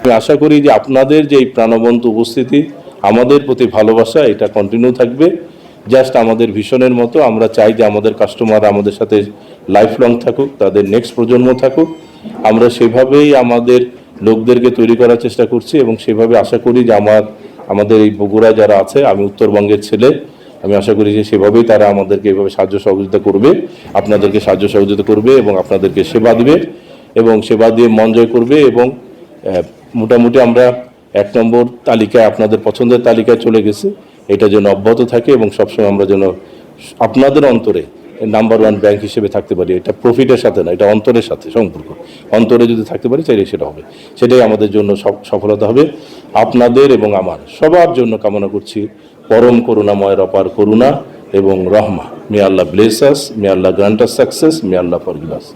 আমি আশা করি যে আপনাদের যে এই প্রাণবন্ত উপস্থিতি, আমাদের প্রতি ভালোবাসা, এটা কন্টিনিউ থাকবে। জাস্ট আমাদের ভীষণের মতো, আমরা চাই যে আমাদের কাস্টমার আমাদের সাথে লাইফ লং থাকুক, তাদের নেক্সট প্রজন্ম থাকুক। আমরা সেভাবেই আমাদের লোকদেরকে তৈরি করার চেষ্টা করছি এবং সেভাবে আশা করি যে আমার, আমাদের এই বগুড়া যারা আছে, আমি উত্তরবঙ্গের ছেলে, আমি আশা করি যে সেভাবেই তারা আমাদেরকে এভাবে সাহায্য সহযোগিতা করবে, আপনাদেরকে সাহায্য সহযোগিতা করবে এবং আপনাদেরকে সেবা দিবে এবং সেবা দিয়ে মন জয় করবে এবং মোটামুটি আমরা এক নম্বর তালিকায় আপনাদের পছন্দের তালিকায় চলে গেছে। এটা যেন অব্যাহত থাকে এবং সবসময় আমরা যেন আপনাদের অন্তরে নাম্বার ওয়ান ব্যাংক হিসেবে থাকতে পারি। এটা প্রফিটের সাথে না, এটা অন্তরের সাথে সম্পর্ক। অন্তরে যদি থাকতে পারি, চাইলে সেটা হবে। সেটাই আমাদের জন্য সফ- সফলতা হবে। আপনাদের এবং আমার সবার জন্য কামনা করছি, পরম করুণাময়ের অপার করুণা এবং রহমা। মে ব্লেসাস মে গ্রান্টাস সাকসেস মে আল্লাহ ফরগিলাস